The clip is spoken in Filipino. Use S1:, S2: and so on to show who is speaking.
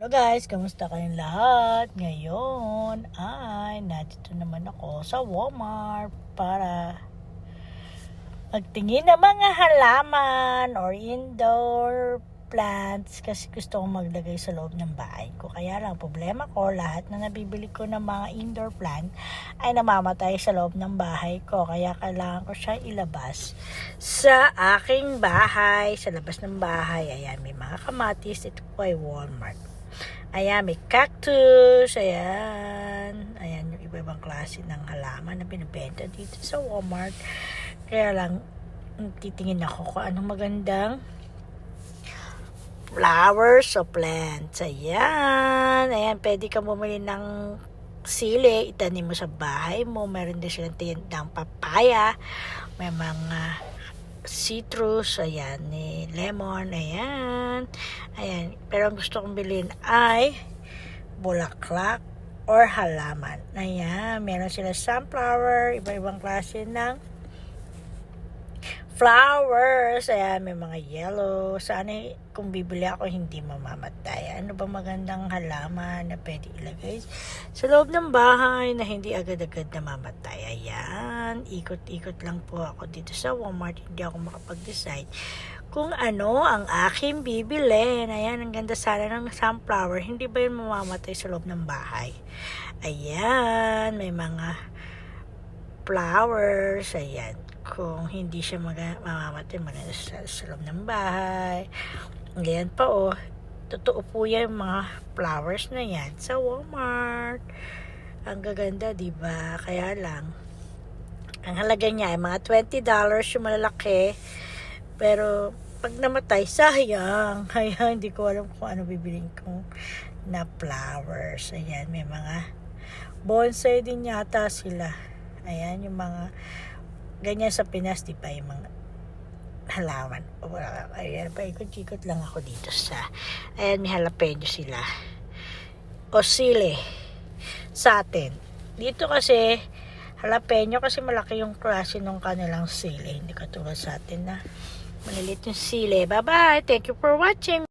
S1: Hello guys, kamusta kayong lahat? Ngayon ay nandito naman ako sa Walmart para magtingin ng mga halaman or indoor plants kasi gusto kong maglagay sa loob ng bahay ko. Kaya lang, problema ko, lahat na nabibili ko ng mga indoor plant ay namamatay sa loob ng bahay ko. Kaya kailangan ko siya ilabas sa aking bahay, sa labas ng bahay. Ayan, may mga kamatis. Ito po ay Walmart. Ayan, may cactus. Ayan. Ayan, yung iba-ibang klase ng halaman na binibenta dito sa Walmart. Kaya lang, titingin ako kung anong magandang flowers o plants. Ayan. Ayan, pwede ka bumili ng sili, itanim mo sa bahay mo. Meron din silang tindang papaya. May mga citrus, ayan, ni lemon, ayan. Ayan. Pero ang gusto kong bilhin ay bulaklak or halaman. Ayan. Meron sila sunflower, iba-ibang klase ng flowers. Ayan, may mga yellow. Sana kung bibili ako, hindi mamamatay. Ano ba magandang halaman na pwede ilagay sa loob ng bahay na hindi agad-agad namamatay. Ayan, ikot-ikot lang po ako dito sa Walmart. Hindi ako makapag-decide kung ano ang aking bibilin. Ayan, ang ganda sana ng sunflower. Hindi ba yun mamamatay sa loob ng bahay? Ayan, may mga flowers. Ayan, kung hindi siya mag- mamamatay, maganda sa, sa loob ng bahay. Ganyan pa oh. Totoo po yan mga flowers na yan sa Walmart. Ang gaganda, di ba? Kaya lang, ang halaga niya ay mga $20 yung malalaki. Pero, pag namatay, sayang. Kaya hindi ko alam kung ano bibiling ko na flowers. Ayan, may mga bonsai din yata sila. Ayan, yung mga ganyan sa Pinas, di ba? Yung mga halaman. Ayan, paikot-ikot lang ako dito sa, ayan, may jalapeno sila. O sili sa atin. Dito kasi, jalapeno kasi malaki yung klase ng kanilang sili. Hindi katulad sa atin na malilit yung sili. Bye-bye! Thank you for watching!